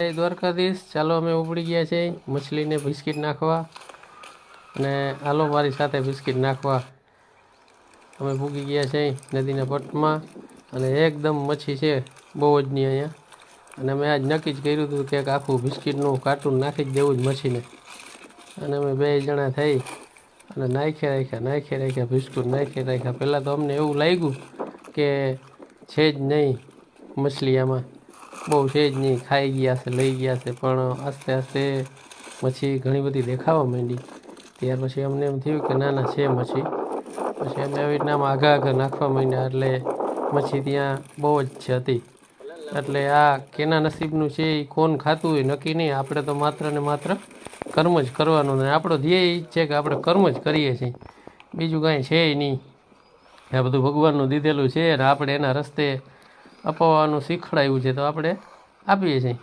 દ્વારકાધીશ. ચાલો અમે ઉપડી ગયા છે મછલીને બિસ્કિટ નાખવા. અને આલો મારી સાથે બિસ્કિટ નાખવા. અમે ભૂગી ગયા છે નદીના પટમાં અને એકદમ મચ્છી છે, બહુ જ નહીં અહીંયા. અને મેં આજ નક્કી જ કર્યું હતું કે આખું બિસ્કિટનું કાર્ટૂન નાખી જ દેવું જ મચ્છીને. અને અમે બે જણા થઈ અને નાખ્યા રાખ્યા નાખ્યા રાખ્યા, બિસ્કુટ નાખ્યા રાખ્યા. પહેલાં તો અમને એવું લાગ્યું કે છે જ નહીં મછલી આમાં. બહુ છે જ નહીં, ખાઈ ગયા છે, લઈ ગયા છે, પણ આસ્તે આસ્તે મચ્છી ઘણી બધી દેખાવા માંડી. ત્યાર પછી અમને એમ થયું કે ના ના, છે મચ્છી. પછી અમે આવી રીતના આઘા આઘા નાખવા માંડ્યા, એટલે મચ્છી ત્યાં બહુ જ છે હતી. એટલે આ કેના નસીબનું છે એ કોણ ખાતું હોય નક્કી નહીં. આપણે તો માત્ર ને માત્ર કર્મ જ કરવાનું ને આપણો ધ્યેય જ છે કે આપણે કર્મ જ કરીએ છીએ. બીજું કાંઈ છે નહીં. આ બધું ભગવાનનું દીધેલું છે આપણે એના રસ્તે અપાવવાનું શીખડાયું છે તો આપણે આપીએ છીએ.